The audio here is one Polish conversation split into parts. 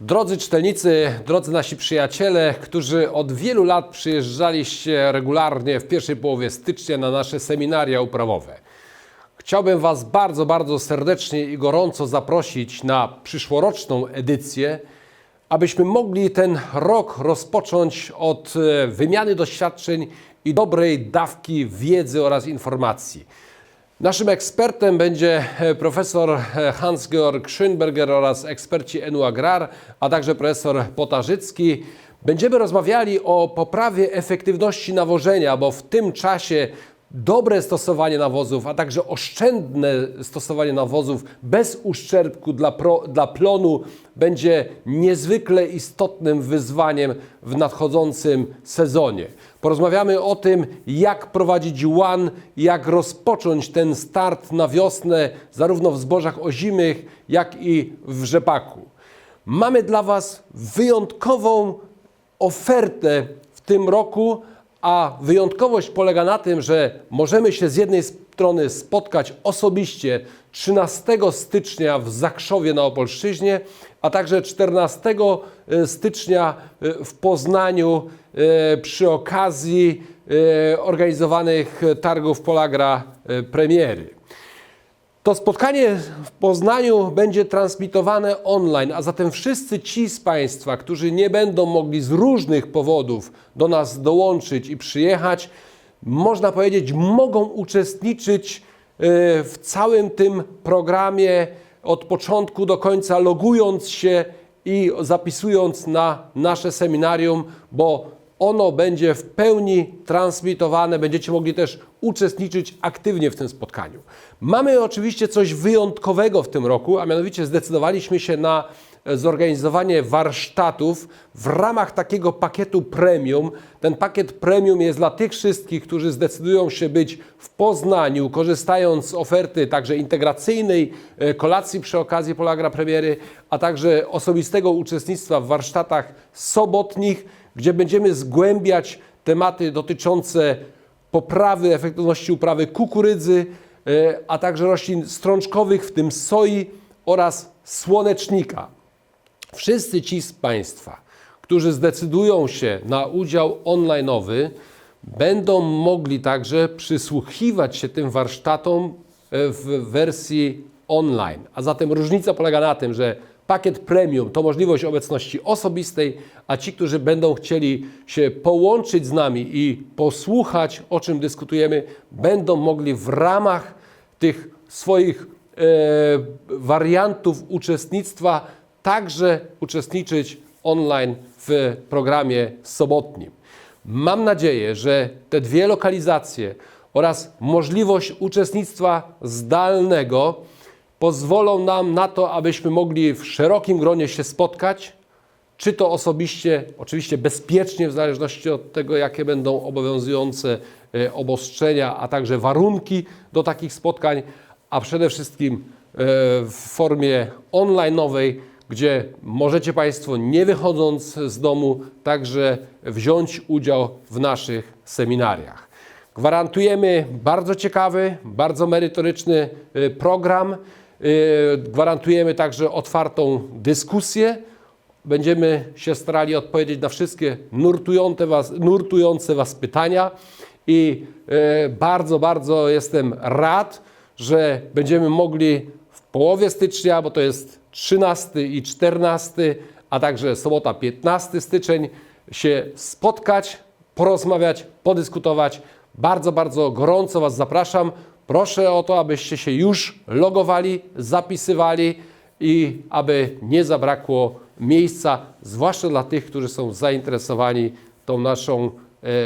Drodzy czytelnicy, drodzy nasi przyjaciele, którzy od wielu lat przyjeżdżaliście regularnie w pierwszej połowie stycznia na nasze seminaria uprawowe. Chciałbym Was bardzo, bardzo serdecznie i gorąco zaprosić na przyszłoroczną edycję, abyśmy mogli ten rok rozpocząć od e, wymiany doświadczeń i dobrej dawki wiedzy oraz informacji. Naszym ekspertem będzie e, profesor e, Hans-Georg Schönberger oraz eksperci ENU Agrar, a także profesor Potarzycki. Będziemy rozmawiali o poprawie efektywności nawożenia, bo w tym czasie dobre stosowanie nawozów, a także oszczędne stosowanie nawozów bez uszczerbku dla, pro, dla plonu będzie niezwykle istotnym wyzwaniem w nadchodzącym sezonie. Porozmawiamy o tym, jak prowadzić łan, jak rozpocząć ten start na wiosnę, zarówno w zbożach ozimych, jak i w rzepaku. Mamy dla Was wyjątkową ofertę w tym roku, a wyjątkowość polega na tym, że możemy się z jednej strony spotkać osobiście 13 stycznia w Zakrzowie na Opolszczyźnie, a także 14 stycznia w Poznaniu e, przy okazji e, organizowanych targów Polagra e, premiery. To spotkanie w Poznaniu będzie transmitowane online, a zatem wszyscy ci z Państwa, którzy nie będą mogli z różnych powodów do nas dołączyć i przyjechać, można powiedzieć, mogą uczestniczyć e, w całym tym programie od początku do końca, logując się i zapisując na nasze seminarium, bo ono będzie w pełni transmitowane, będziecie mogli też uczestniczyć aktywnie w tym spotkaniu. Mamy oczywiście coś wyjątkowego w tym roku, a mianowicie zdecydowaliśmy się na zorganizowanie warsztatów w ramach takiego pakietu premium. Ten pakiet premium jest dla tych wszystkich, którzy zdecydują się być w Poznaniu, korzystając z oferty także integracyjnej, e, kolacji przy okazji Polagra Premiery, a także osobistego uczestnictwa w warsztatach sobotnich, gdzie będziemy zgłębiać tematy dotyczące poprawy efektywności uprawy kukurydzy, e, a także roślin strączkowych, w tym soi oraz słonecznika. Wszyscy ci z Państwa, którzy zdecydują się na udział online'owy, będą mogli także przysłuchiwać się tym warsztatom e, w wersji online. A zatem różnica polega na tym, że pakiet premium to możliwość obecności osobistej, a ci, którzy będą chcieli się połączyć z nami i posłuchać, o czym dyskutujemy, będą mogli w ramach tych swoich e, wariantów uczestnictwa także uczestniczyć online w programie sobotnim. Mam nadzieję, że te dwie lokalizacje oraz możliwość uczestnictwa zdalnego pozwolą nam na to, abyśmy mogli w szerokim gronie się spotkać, czy to osobiście, oczywiście bezpiecznie, w zależności od tego, jakie będą obowiązujące e, obostrzenia, a także warunki do takich spotkań, a przede wszystkim e, w formie online'owej, gdzie możecie Państwo, nie wychodząc z domu, także wziąć udział w naszych seminariach. Gwarantujemy bardzo ciekawy, bardzo merytoryczny y, program. Y, Gwarantujemy także otwartą dyskusję. Będziemy się starali odpowiedzieć na wszystkie nurtujące Was, nurtujące was pytania i y, bardzo, bardzo jestem rad, że będziemy mogli w połowie stycznia, bo to jest 13 i 14, a także sobota 15 styczeń się spotkać, porozmawiać, podyskutować. Bardzo, bardzo gorąco Was zapraszam. Proszę o to, abyście się już logowali, zapisywali i aby nie zabrakło miejsca, zwłaszcza dla tych, którzy są zainteresowani tą naszą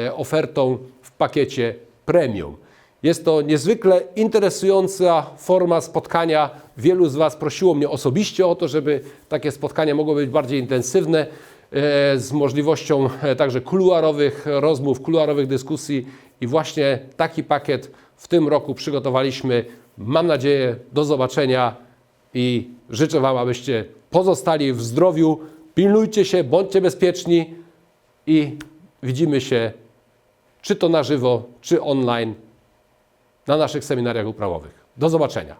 e, ofertą w pakiecie premium. Jest to niezwykle interesująca forma spotkania. Wielu z Was prosiło mnie osobiście o to, żeby takie spotkania mogły być bardziej intensywne, e, z możliwością e, także kuluarowych rozmów, kuluarowych dyskusji i właśnie taki pakiet w tym roku przygotowaliśmy. Mam nadzieję, do zobaczenia i życzę Wam, abyście pozostali w zdrowiu. Pilnujcie się, bądźcie bezpieczni i widzimy się czy to na żywo, czy online na naszych seminariach uprawowych. Do zobaczenia.